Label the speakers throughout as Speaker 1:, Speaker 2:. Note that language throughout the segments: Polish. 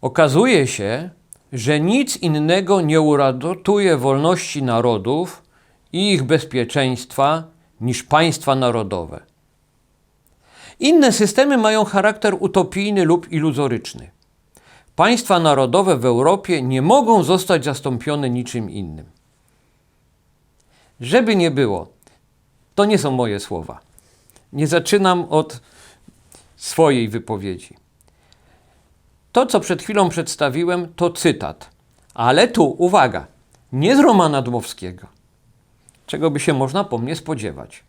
Speaker 1: Okazuje się, że nic innego nie uratuje wolności narodów i ich bezpieczeństwa niż państwa narodowe. Inne systemy mają charakter utopijny lub iluzoryczny. Państwa narodowe w Europie nie mogą zostać zastąpione niczym innym. Żeby nie było, to nie są moje słowa. Nie zaczynam od swojej wypowiedzi. To, co przed chwilą przedstawiłem, to cytat. Ale tu, uwaga, nie z Romana Dmowskiego, czego by się można po mnie spodziewać.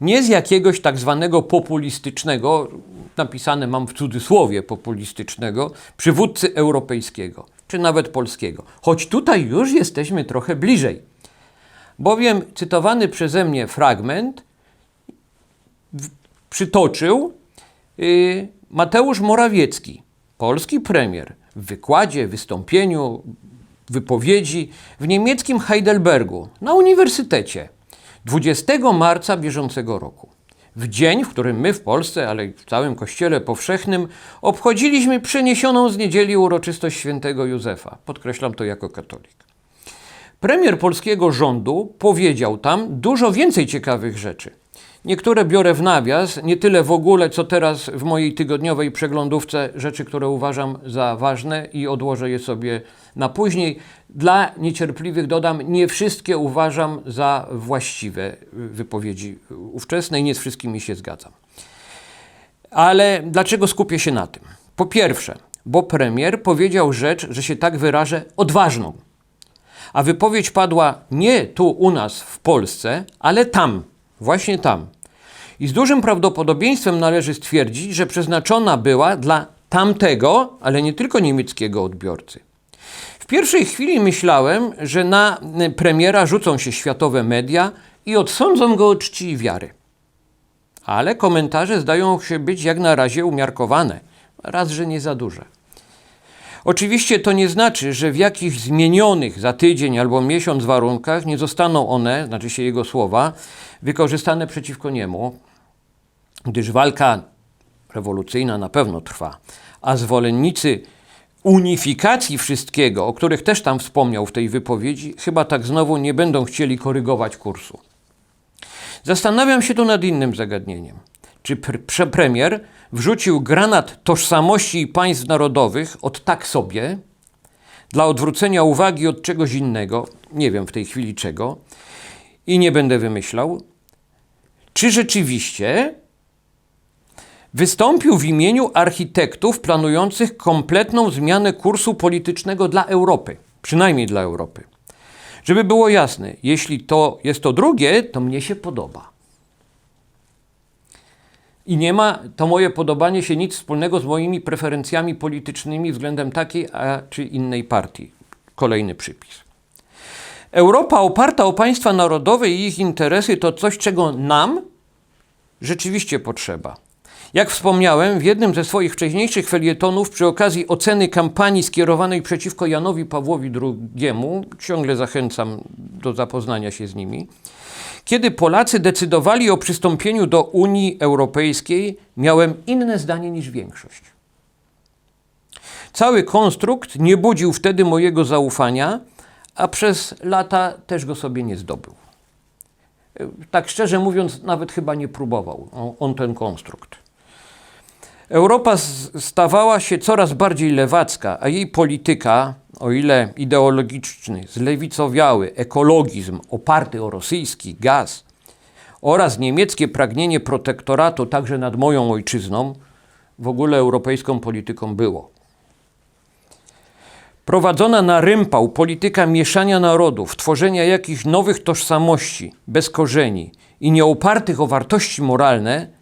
Speaker 1: Nie z jakiegoś tak zwanego populistycznego, napisane mam w cudzysłowie populistycznego, przywódcy europejskiego, czy nawet polskiego. Choć tutaj już jesteśmy trochę bliżej. Bowiem cytowany przeze mnie fragment przytoczył y, Mateusz Morawiecki, polski premier, w wykładzie, wystąpieniu, wypowiedzi w niemieckim Heidelbergu na uniwersytecie 20 marca bieżącego roku. W dzień, w którym my w Polsce, ale i w całym Kościele Powszechnym obchodziliśmy przeniesioną z niedzieli uroczystość świętego Józefa. Podkreślam to jako katolik. Premier polskiego rządu powiedział tam dużo więcej ciekawych rzeczy. Niektóre biorę w nawias, nie tyle w ogóle, co teraz w mojej tygodniowej przeglądówce, rzeczy, które uważam za ważne i odłożę je sobie na później. Dla niecierpliwych dodam, nie wszystkie uważam za właściwe wypowiedzi ówczesne i nie z wszystkimi się zgadzam. Ale dlaczego skupię się na tym? Po pierwsze, bo premier powiedział rzecz, że się tak wyrażę, odważną. A wypowiedź padła nie tu u nas w Polsce, ale tam, właśnie tam. I z dużym prawdopodobieństwem należy stwierdzić, że przeznaczona była dla tamtego, ale nie tylko niemieckiego odbiorcy. W pierwszej chwili myślałem, że na y, premiera rzucą się światowe media i odsądzą go od czci i wiary. Ale komentarze zdają się być jak na razie umiarkowane, raz, że nie za duże. Oczywiście to nie znaczy, że w jakichś zmienionych za tydzień albo miesiąc warunkach nie zostaną one, znaczy się jego słowa, wykorzystane przeciwko niemu, gdyż walka rewolucyjna na pewno trwa, a zwolennicy unifikacji wszystkiego, o których też tam wspomniał w tej wypowiedzi, chyba tak znowu nie będą chcieli korygować kursu. Zastanawiam się tu nad innym zagadnieniem. Czy pr- prze- premier wrzucił granat tożsamości państw narodowych od tak sobie, dla odwrócenia uwagi od czegoś innego, nie wiem w tej chwili czego, i nie będę wymyślał, czy rzeczywiście wystąpił w imieniu architektów planujących kompletną zmianę kursu politycznego dla Europy, przynajmniej dla Europy. Żeby było jasne, jeśli to jest to drugie, to mnie się podoba. I nie ma to moje podobanie się nic wspólnego z moimi preferencjami politycznymi względem takiej a czy innej partii. Kolejny przypis. Europa oparta o państwa narodowe i ich interesy to coś, czego nam rzeczywiście potrzeba. Jak wspomniałem w jednym ze swoich wcześniejszych felietonów przy okazji oceny kampanii skierowanej przeciwko Janowi Pawłowi II, ciągle zachęcam do zapoznania się z nimi, kiedy Polacy decydowali o przystąpieniu do Unii Europejskiej, miałem inne zdanie niż większość. Cały konstrukt nie budził wtedy mojego zaufania, a przez lata też go sobie nie zdobył. Tak szczerze mówiąc, nawet chyba nie próbował on, on ten konstrukt. Europa stawała się coraz bardziej lewacka, a jej polityka, o ile ideologiczny, zlewicowiały ekologizm oparty o rosyjski gaz oraz niemieckie pragnienie protektoratu także nad moją ojczyzną, w ogóle europejską polityką było. Prowadzona na rympał polityka mieszania narodów, tworzenia jakichś nowych tożsamości bez korzeni i nieopartych o wartości moralne,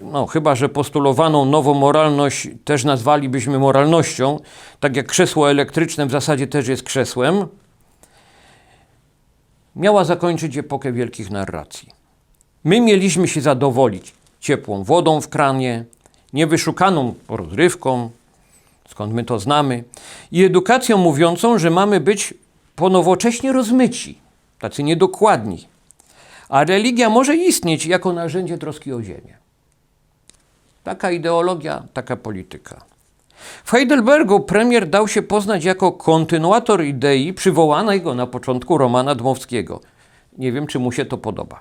Speaker 1: no chyba, że postulowaną nową moralność też nazwalibyśmy moralnością, tak jak krzesło elektryczne w zasadzie też jest krzesłem, miała zakończyć epokę wielkich narracji. My mieliśmy się zadowolić ciepłą wodą w kranie, niewyszukaną rozrywką, skąd my to znamy, i edukacją mówiącą, że mamy być ponowocześnie rozmyci, tacy niedokładni. A religia może istnieć jako narzędzie troski o ziemię. Taka ideologia, taka polityka. W Heidelbergu premier dał się poznać jako kontynuator idei przywołanego na początku Romana Dmowskiego. Nie wiem, czy mu się to podoba.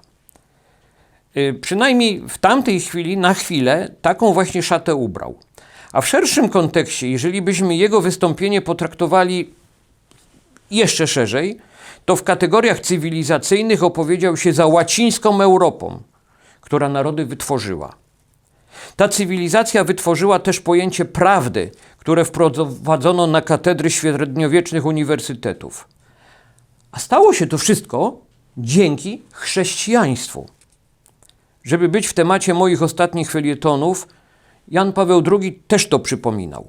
Speaker 1: Y, Przynajmniej w tamtej chwili, na chwilę, taką właśnie szatę ubrał. A w szerszym kontekście, jeżeli byśmy jego wystąpienie potraktowali jeszcze szerzej, to w kategoriach cywilizacyjnych opowiedział się za łacińską Europą, która narody wytworzyła. Ta cywilizacja wytworzyła też pojęcie prawdy, które wprowadzono na katedry średniowiecznych uniwersytetów. A stało się to wszystko dzięki chrześcijaństwu. Żeby być w temacie moich ostatnich felietonów, Jan Paweł II też to przypominał.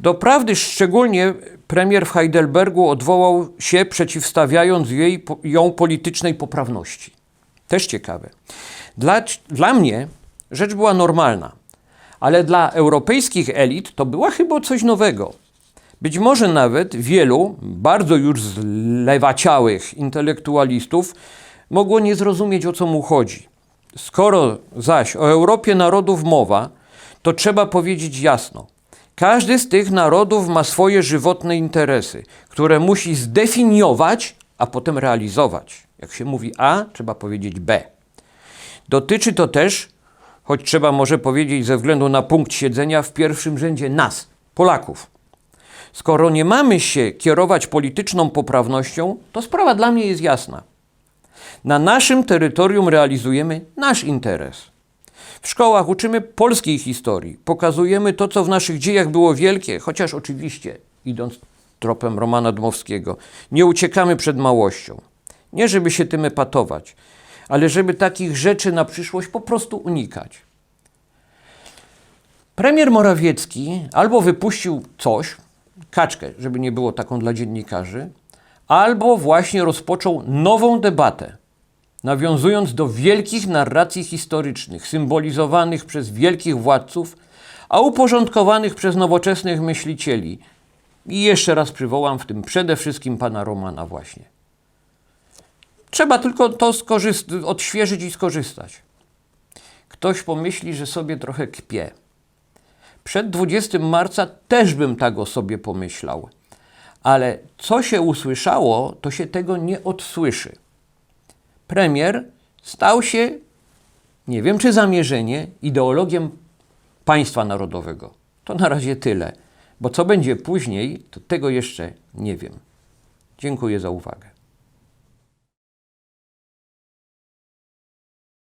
Speaker 1: Do prawdy szczególnie premier w Heidelbergu odwołał się, przeciwstawiając jej, ją politycznej poprawności. Też ciekawe. Dla, dla mnie rzecz była normalna, ale dla europejskich elit to była chyba coś nowego. Być może nawet wielu, bardzo już zlewaciałych intelektualistów mogło nie zrozumieć o co mu chodzi. Skoro zaś o Europie narodów mowa, to trzeba powiedzieć jasno. Każdy z tych narodów ma swoje żywotne interesy, które musi zdefiniować, a potem realizować. Jak się mówi A, trzeba powiedzieć B. Dotyczy to też, choć trzeba może powiedzieć ze względu na punkt siedzenia, w pierwszym rzędzie nas, Polaków. Skoro nie mamy się kierować polityczną poprawnością, to sprawa dla mnie jest jasna. Na naszym terytorium realizujemy nasz interes. W szkołach uczymy polskiej historii, pokazujemy to, co w naszych dziejach było wielkie, chociaż oczywiście, idąc tropem Romana Dmowskiego, nie uciekamy przed małością. Nie żeby się tym epatować, ale żeby takich rzeczy na przyszłość po prostu unikać. Premier Morawiecki albo wypuścił coś, kaczkę, żeby nie było taką dla dziennikarzy, albo właśnie rozpoczął nową debatę, nawiązując do wielkich narracji historycznych, symbolizowanych przez wielkich władców, a uporządkowanych przez nowoczesnych myślicieli. I jeszcze raz przywołam w tym przede wszystkim pana Romana właśnie. Trzeba tylko to odświeżyć i skorzystać. Ktoś pomyśli, że sobie trochę kpie. Przed 20 marca też bym tak o sobie pomyślał. Ale co się usłyszało, to się tego nie odsłyszy. Premier stał się, nie wiem czy zamierzenie, ideologiem państwa narodowego. To na razie tyle, bo co będzie później, to tego jeszcze nie wiem. Dziękuję za uwagę.